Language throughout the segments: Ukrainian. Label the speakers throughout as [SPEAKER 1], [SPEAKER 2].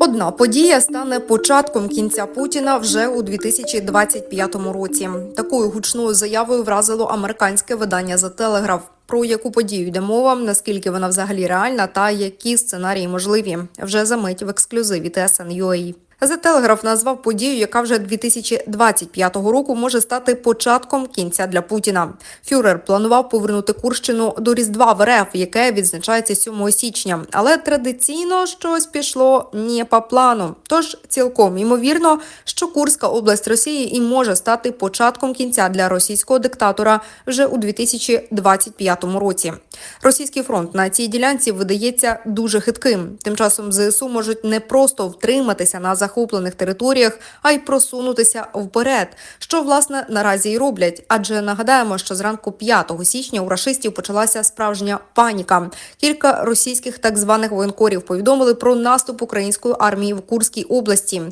[SPEAKER 1] Одна подія стане початком кінця Путіна вже у 2025 році. Такою гучною заявою вразило американське видання за телеграф. Про яку подію йде мова, наскільки вона взагалі реальна, та які сценарії можливі вже за мить в ексклюзиві TSN.ua. The Telegraph назвав подію, яка вже 2025 року може стати початком кінця для Путіна. Фюрер планував повернути Курщину до Різдва в РФ, яке відзначається 7 січня. Але традиційно щось пішло не по плану. Тож цілком ймовірно, що Курська область Росії і може стати початком кінця для російського диктатора вже у 2025 році. Російський фронт на цій ділянці видається дуже хитким. Тим часом ЗСУ можуть не просто втриматися на захоплених територіях, а й просунутися вперед, що власне наразі й роблять. Адже нагадаємо, що зранку 5 січня у рашистів почалася справжня паніка. Кілька російських так званих воєнкорів повідомили про наступ української армії в Курській області.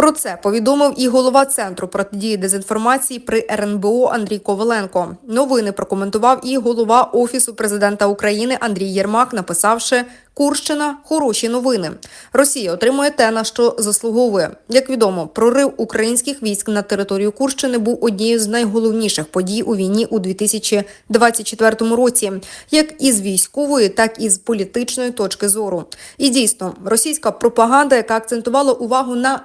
[SPEAKER 1] Про це повідомив і голова центру протидії дезінформації при РНБО Андрій Коваленко. Новини прокоментував і голова офісу президента України Андрій Єрмак, написавши. Курщина хороші новини. Росія отримує те, на що заслуговує. Як відомо, прорив українських військ на територію Курщини був однією з найголовніших подій у війні у 2024 році, як із військової, так і з політичної точки зору. І дійсно, російська пропаганда, яка акцентувала увагу на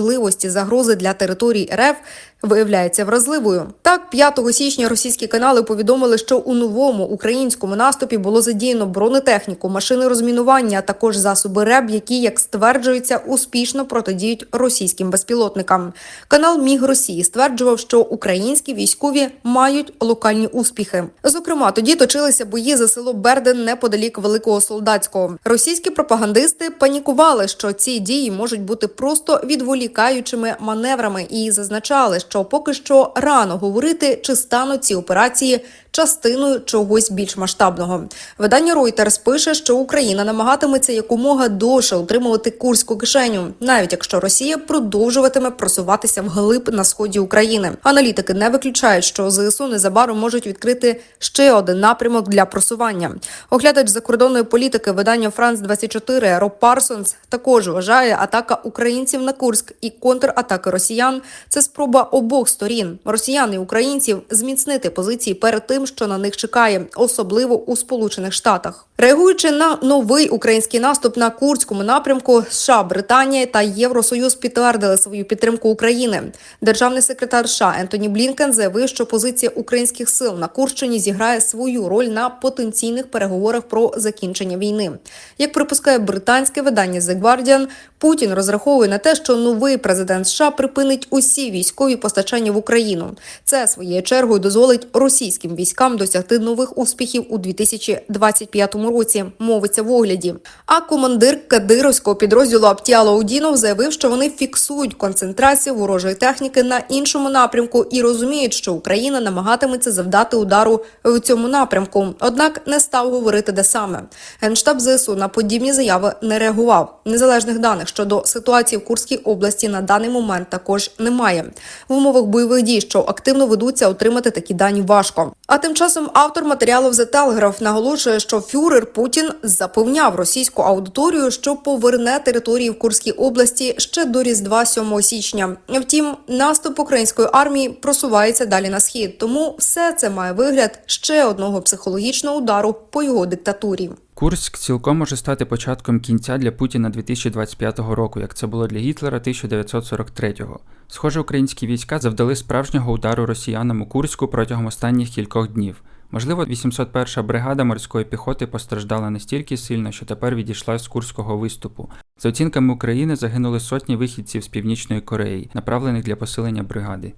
[SPEAKER 1] неможливості загрози для території РФ, виявляється вразливою. Так, 5 січня російські канали повідомили, що у новому українському наступі було задіяно бронетехніку, машини розмінування, а також засоби РЕБ, які, як стверджується, успішно протидіють російським безпілотникам. Канал Міг Росії стверджував, що українські військові мають локальні успіхи. Зокрема, тоді точилися бої за село Берден неподалік Великого Солдатського. Російські пропагандисти панікували, що ці дії можуть бути просто відволікаючими маневрами, і зазначали, що поки що рано говорити, чи стануть ці операції частиною чогось більш масштабного. Видання Reuters пише, що Україна намагатиметься якомога довше утримувати курську кишеню, навіть якщо Росія продовжуватиме просуватися вглиб на сході України. Аналітики не виключають, що ЗСУ незабаром можуть відкрити ще один напрямок для просування. Оглядач закордонної політики видання Франс 24 Роб Парсонс також вважає атака українців на Курськ і контратаки росіян. Це спроба обох сторін росіян і українців зміцнити позиції перед тим, що на них чекає, особливо у Сполучених Штатах. Реагуючи на новий український наступ на курському напрямку, США, Британія та Євросоюз підтвердили свою підтримку України. Державний секретар США Ентоні Блінкен заявив, що позиція українських сил на Курщині зіграє свою роль на потенційних переговорах про закінчення війни. Як припускає британське видання The Guardian, Путін розраховує на те, що новий президент США припинить усі військові постачання в Україну. Це своєю чергою дозволить російським військам досягти нових успіхів у 2025 році. Мовиться в огляді. А командир кадировського підрозділу Аптіала Удінов заявив, що вони фіксують концентрацію ворожої техніки на іншому напрямку і розуміють, що Україна намагатиметься завдати удару в цьому напрямку. Однак не став говорити, де саме. Генштаб ЗСУ на подібні заяви не реагував. Незалежних даних щодо ситуації в Курській області на даний момент також немає. В умовах бойових дій, що активно ведуться, отримати такі дані важко. А тим часом автор матеріалу The Telegraph наголошує, що фюрер Путін запевняв російську аудиторію, що поверне території в Курській області ще до Різдва 7 січня. Втім, наступ української армії просувається далі на схід, тому все це має вигляд ще одного психологічного удару по його диктатурі.
[SPEAKER 2] Курськ цілком може стати початком кінця для Путіна 2025 року, як це було для Гітлера 1943-го. Схоже, українські війська завдали справжнього удару росіянам у Курську протягом останніх кількох днів. Можливо, 801 бригада морської піхоти постраждала настільки сильно, що тепер відійшла з курського виступу. За оцінками України загинули сотні вихідців з Північної Кореї, направлених для посилення бригади.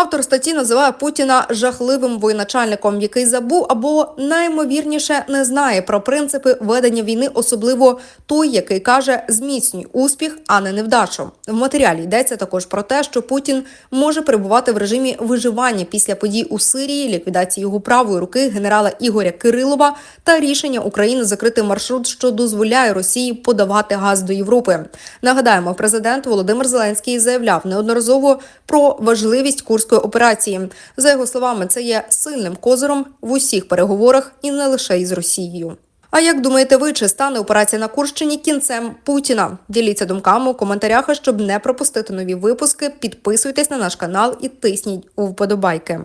[SPEAKER 1] Автор статті називає Путіна жахливим воєначальником, який забув або наймовірніше не знає про принципи ведення війни, особливо той, який каже зміцнюй успіх, а не невдачу. В матеріалі йдеться також про те, що Путін може перебувати в режимі виживання після подій у Сирії, ліквідації його правої руки генерала Ігоря Кирилова та рішення України закрити маршрут, що дозволяє Росії подавати газ до Європи. Нагадаємо, президент Володимир Зеленський заявляв неодноразово про важливість курської операції. За його словами, це є сильним козиром в усіх переговорах і не лише із Росією. А як думаєте ви, чи стане операція на Курщині кінцем Путіна? Діліться думками у коментарях, щоб не пропустити нові випуски. Підписуйтесь на наш канал і тисніть у вподобайки.